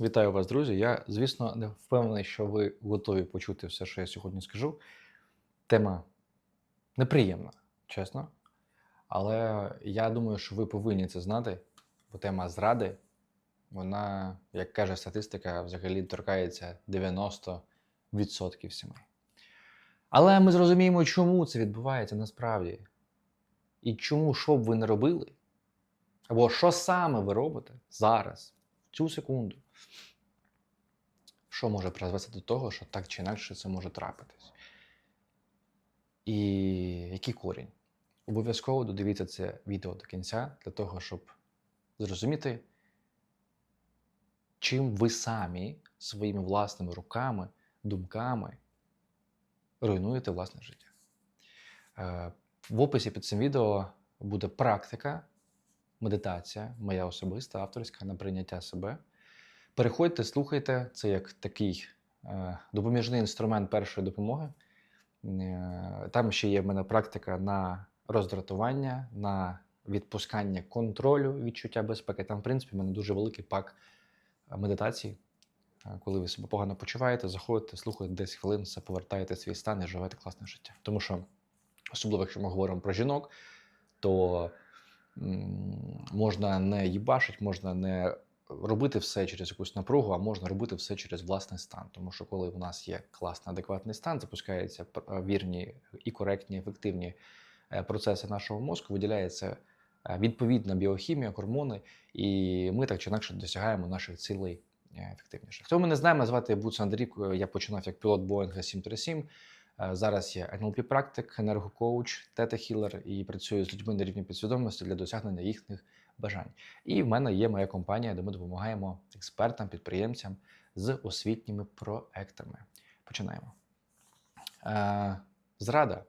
Вітаю вас, друзі. Я, звісно, не впевнений, що ви готові почути все, що я сьогодні скажу. Тема неприємна, чесно. Але я думаю, що ви повинні це знати, бо тема зради, вона, як каже статистика, взагалі торкається 90% сімей. Але ми зрозуміємо, чому це відбувається насправді. І чому, що б ви не робили, або що саме ви робите зараз, в цю секунду, що може призвести до того, що так чи інакше це може трапитись. І який корінь? Обов'язково додивіться це відео до кінця для того, щоб зрозуміти, чим ви самі своїми власними руками, думками руйнуєте власне життя. Е, В описі під цим відео буде практика, медитація, моя особиста, авторська на прийняття себе. Переходьте, слухайте, це як такий е, допоміжний інструмент першої допомоги. Е, Там ще є в мене практика на роздратування, на відпускання контролю, відчуття безпеки. Там, в принципі, в мене дуже великий пак е, медитацій. Коли ви себе погано почуваєте, заходите, слухаєте 10 хвилин, все повертаєте свій стан і живете класне життя. Тому що, особливо, якщо ми говоримо про жінок, то можна не їбашить, можна не робити все через якусь напругу, а можна робити все через власний стан. Тому що коли у нас є класний адекватний стан, запускаються пр- вірні і коректні, ефективні е, процеси нашого мозку, виділяється е, відповідна біохімія, гормони, і ми так чи інакше досягаємо наших цілей е, ефективніше. Хто мене знає, мене звати Буц Андрій. Я починав як пілот Боїнга 737. Е, Зараз я NLP практик, енергокоуч, тета-хілер і працюю з людьми на рівні підсвідомості для досягнення їхніх бажань. І в мене є моя компанія, де ми допомагаємо експертам, підприємцям з освітніми проектами. Починаємо. Е, зрада.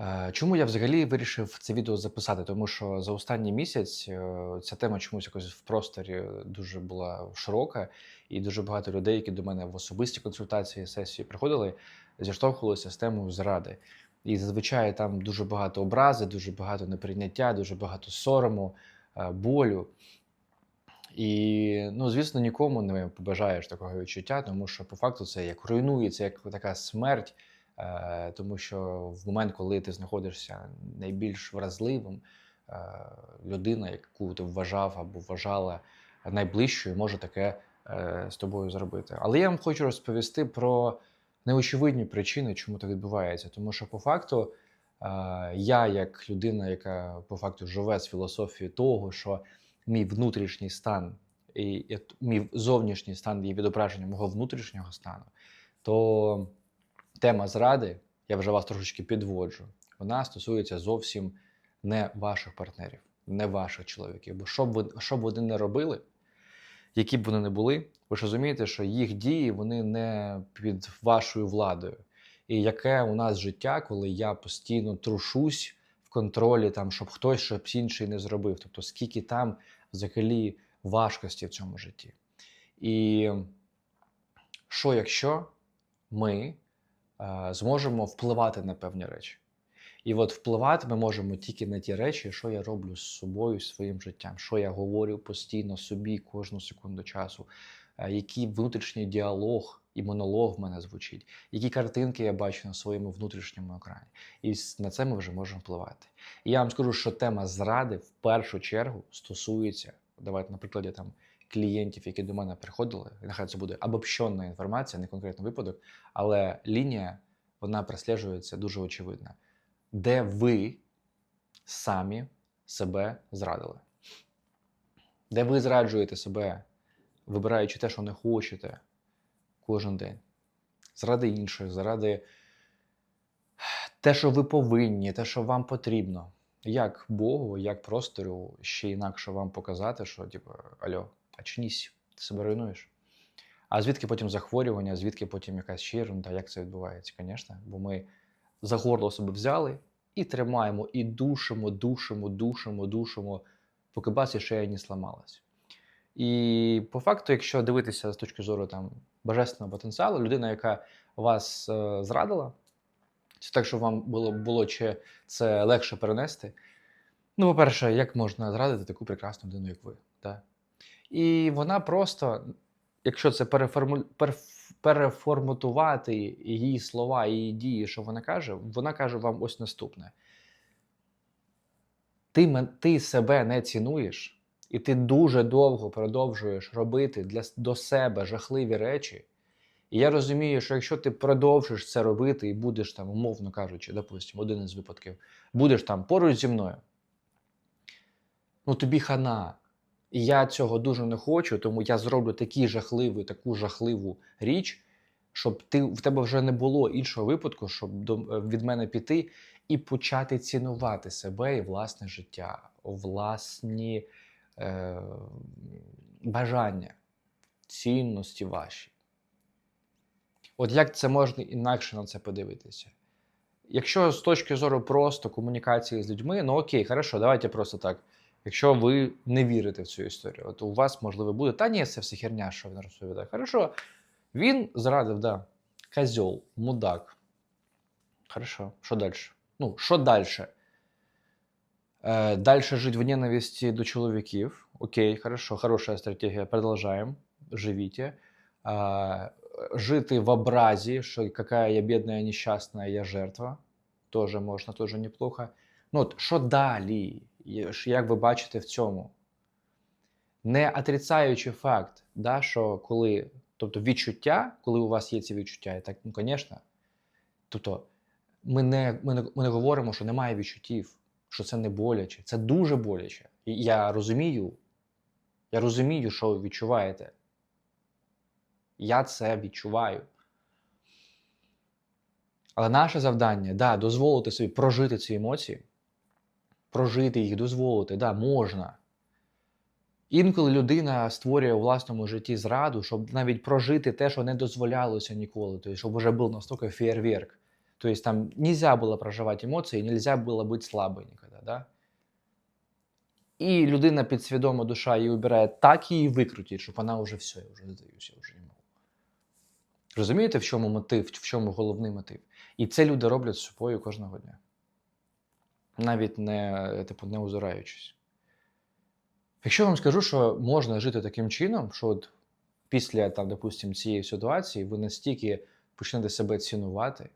Е, Чому я взагалі вирішив це відео записати? Тому що за останній місяць е, ця тема чомусь якось в просторі дуже була широка, і дуже багато людей, які до мене в особисті консультації сесії приходили, зіштовхувалися з темою зради. І зазвичай там дуже багато образи, дуже багато неприйняття, дуже багато сорому, е, болю. І, ну, звісно, нікому не побажаєш такого відчуття, тому що по факту це як руйнується, як така смерть. Е, тому що в момент, коли ти знаходишся найбільш вразливим, е, людина, яку ти вважав або вважала найближчою, може таке е, з тобою зробити. Але я вам хочу розповісти про неочевидні причини, чому так відбувається. Тому що по факту я, як людина, яка по факту живе з філософією того, що мій внутрішній стан і мій зовнішній стан є відображенням мого внутрішнього стану, то тема зради, я вже вас трошечки підводжу, вона стосується зовсім не ваших партнерів, не ваших чоловіків. Бо що б ви, що б вони не робили, які б вони не були, ви ж розумієте, що їх дії вони не під вашою владою. І яке у нас життя, коли я постійно трушусь в контролі, там, щоб хтось щось інший не зробив. Тобто, скільки там взагалі важкості в цьому житті. І що якщо ми зможемо впливати на певні речі? І от впливати ми можемо тільки на ті речі, що я роблю з собою, своїм життям, що я говорю постійно собі кожну секунду часу, е, який внутрішній діалог і монолог в мене звучить, які картинки я бачу на своєму внутрішньому екрані. І на це ми вже можемо впливати. І я вам скажу, що тема зради в першу чергу стосується, давайте на прикладі там клієнтів, які до мене приходили, нехай це буде обобщена інформація, не конкретний випадок, але лінія вона прослежується дуже очевидно де ви самі себе зрадили. Де ви зраджуєте себе, вибираючи те, що не хочете кожен день. Заради інших, заради те, що ви повинні, те, що вам потрібно. Як Богу, як простору ще інакше вам показати, що, типу, альо, очнись, ти себе руйнуєш. А звідки потім захворювання, звідки потім якась ще ерунда, як це відбувається, звісно. Бо ми за горло себе взяли і тримаємо, і душимо, душимо, душимо, душимо, поки бачиш, шея не сламалась. І по факту, якщо дивитися з точки зору там, божественного потенціалу, людина, яка вас е, зрадила, це так, щоб вам було, було чи це легше перенести. Ну, по-перше, як можна зрадити таку прекрасну людину, як ви? Да? І вона просто, якщо це переформу... перф- переформатувати її слова, її дії, що вона каже, вона каже вам ось наступне: ти, ти себе не цінуєш, і ти дуже довго продовжуєш робити для, до себе жахливі речі. І я розумію, що якщо ти продовжиш це робити і будеш там, умовно кажучи, допустимо, один із випадків, будеш там поруч зі мною, ну тобі хана. Я цього дуже не хочу, тому я зроблю такий жахливий, таку жахливу річ, щоб ти, в тебе вже не було іншого випадку, щоб до, від мене піти і почати цінувати себе і власне життя, власні е, бажання, цінності ваші. От як це можна інакше на це подивитися? Якщо з точки зору просто комунікації з людьми, ну окей, хорошо, давайте просто так. Якщо ви не вірите в цю історію, от у вас можливо буде, та ні, це все херня, що він розповідає. Хорошо, він зрадив, да. Козьол, мудак. Хорошо, що далі? Ну, що далі? Е, далі жити в ненависті до чоловіків. Окей, хорошо, хороша стратегія. Продовжаємо. Живіть. А, жити в образі, що яка я бідна, нещасна, я жертва. Тоже можна, тоже неплохо. Ну, от, що далі? Як ви бачите в цьому? Не отрицаючи факт, да, що коли, тобто відчуття, коли у вас є ці відчуття, так, ну, звісно, тобто ми не, ми, не, ми не говоримо, що немає відчуттів, що це не боляче. Це дуже боляче. І я розумію, я розумію, що ви відчуваєте. Я це відчуваю. Але наше завдання, да, дозволити собі прожити ці емоції, прожити їх, дозволити, да, можна. Інколи людина створює у власному житті зраду, щоб навіть прожити те, що не дозволялося ніколи, тобто, щоб вже був настільки фейерверк. Тобто там нельзя было проживать эмоции, нельзя было быть слабой никогда, да? І людина підсвідома душа її обирає так її викрутить, щоб вона вже все, я вже здаюся, я вже не можу. Розумієте, в чому мотив, в чому головний мотив? І це люди роблять з собою кожного дня. Навіть не, типу, не озираючись. Якщо вам скажу, що можна жити таким чином, що от після, там, допустим, цієї ситуації ви настільки почнете себе цінувати,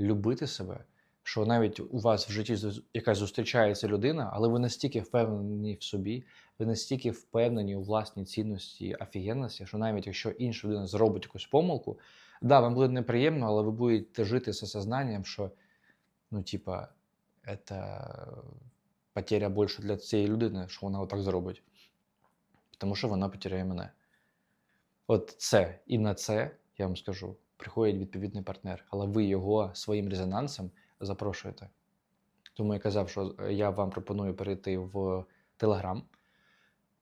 любити себе, що навіть у вас в житті якась зустрічається людина, але ви настільки впевнені в собі, ви настільки впевнені у власній цінності і офігенності, що навіть якщо інша людина зробить якусь помилку, да, вам буде неприємно, але ви будете жити з осознанням, що, ну, типа, це потеря більше для цієї людини, що вона отак зробить. Тому що вона потеряє мене. От це і на це, я вам скажу, приходить відповідний партнер, але ви його своїм резонансом запрошуєте. Тому я казав, що е, я вам пропоную перейти в Телеграм.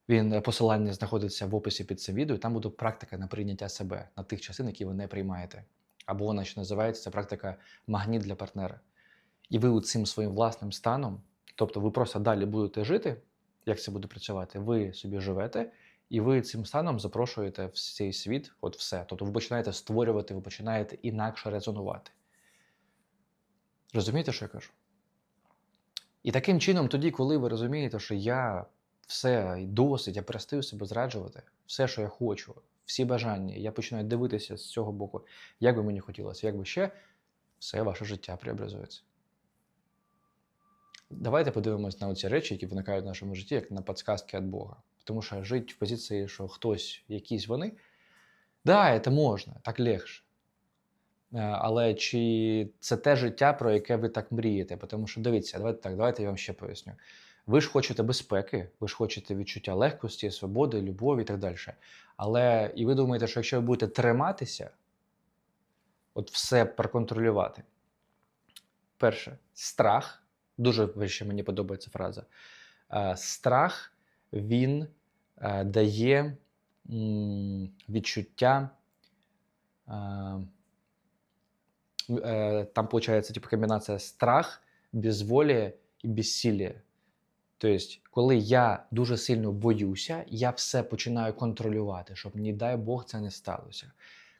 Він е, посилання знаходиться в описі під цим відео, і там буде практика на прийняття себе на тих частин, які ви не приймаєте. Або вона ще називається це практика магніт для партнера. І ви цим своїм власним станом, тобто ви просто далі будете жити, як це буде працювати, ви собі живете, і ви цим станом запрошуєте в цей світ, от все. Тобто ви починаєте створювати, ви починаєте інакше резонувати. Розумієте, що я кажу? І таким чином, тоді, коли ви розумієте, що я все досить, я перестаю себе зраджувати, все, що я хочу, всі бажання, я починаю дивитися з цього боку, як би мені хотілося, як би ще, все ваше життя преобразується. Давайте подивимось на ці речі, які виникають в нашому житті, як на підсказки від Бога. Тому що жити в позиції, що хтось, якісь вони, да, це можна, так легше. Е, Але чи це те життя, про яке ви так мрієте? Тому що дивіться, давайте так, давайте я вам ще поясню. Ви ж хочете безпеки, ви ж хочете відчуття легкості, свободи, любові і так далі. Але і ви думаєте, що якщо ви будете триматися, от все проконтролювати. Перше, страх. Дуже ще мені подобається фраза. Е, Страх він е, дає відчуття. е, там получается типа комбінація страх, безволие і безсилие. Тобто, коли я дуже сильно боюся, я все починаю контролювати, щоб, не дай Бог, це не сталося.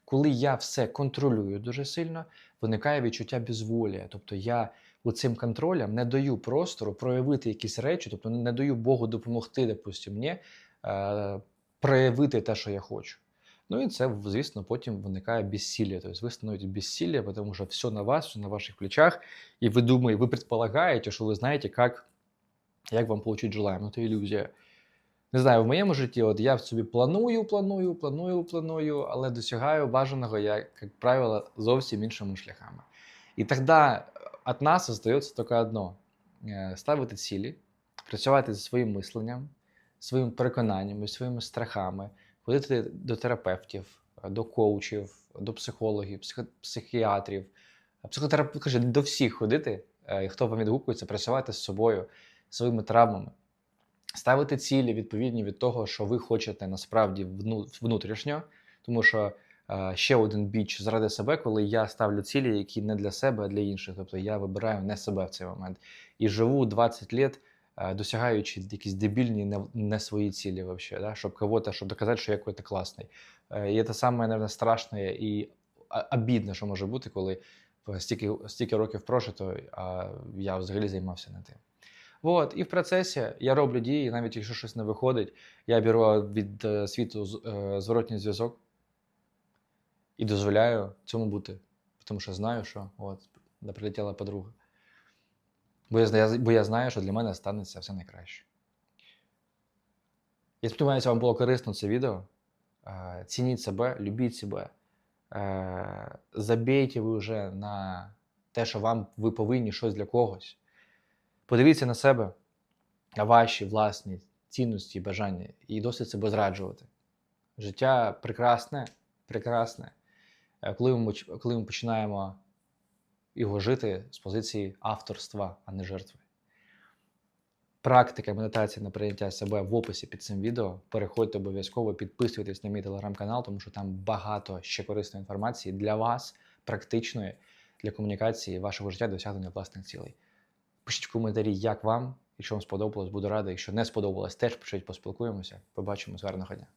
Коли я все контролюю дуже сильно, виникає відчуття безволія. Тобто я цим контролем не даю простору проявити якісь речі, тобто не даю Богу допомогти, допустимо, мені е, проявити те, що я хочу. Ну і це, звісно, потім виникає безсилля. Тобто ви становитесь безсилля, тому що все на вас, все на ваших плечах, і ви думаєте, ви предполагаєте, що ви знаєте, як, як вам отримати желаємо. Це ілюзія. Не знаю, в моєму житті, от я в собі планую, планую, планую, планую, але досягаю бажаного, я, як правило, зовсім іншими шляхами. І тоді від нас залишається тільки одно: Е, ставити цілі, працювати зі своїм мисленням, своїми переконаннями, своїми страхами, ходити до терапевтів, до коучів, до психологів, психо- психіатрів, психотерапевтів, каже, до всіх ходити, е, хто вам відгукується, працювати з собою, своїми травмами, ставити цілі відповідні від того, що ви хочете насправді внутрішньо, тому що ще один біч заради себе, коли я ставлю цілі, які не для себе, а для інших. Тобто я вибираю не себе в цей момент. І живу 20 лет, е, досягаючи якісь дебільні, не, не свої цілі вообще, да? щоб кого-то, щоб доказати, що я какой-то класний. Е, І це саме, наверное, страшне і обідне, що може бути, коли стільки, стільки років прожито, а я взагалі займався не тим. От, і в процесі я роблю дії, навіть якщо щось не виходить, я беру від е, світу е, зворотній зв'язок і дозволяю цьому бути. Тому що знаю, що от, да прилетіла подруга. Бо я, бо я знаю, що для мене станеться все найкраще. Я сподіваюся, вам було корисно це відео. Е, Цініть себе, любіть себе. Е, Забійте ви вже на те, що вам ви повинні щось для когось. Подивіться на себе, на ваші власні цінності і бажання, і досить себе зраджувати. Життя прекрасне, прекрасне. Е, Коли ми, коли ми починаємо його жити з позиції авторства, а не жертви. Практика медитації на прийняття себе в описі під цим відео. Переходьте обов'язково, підписуйтесь на мій телеграм-канал, тому що там багато ще корисної інформації для вас, практичної для комунікації вашого життя, досягнення власних цілей. Пишіть в коментарі, як вам, якщо вам сподобалось, буду радий. Якщо не сподобалось, теж пишіть, поспілкуємося. Побачимось, гарного дня.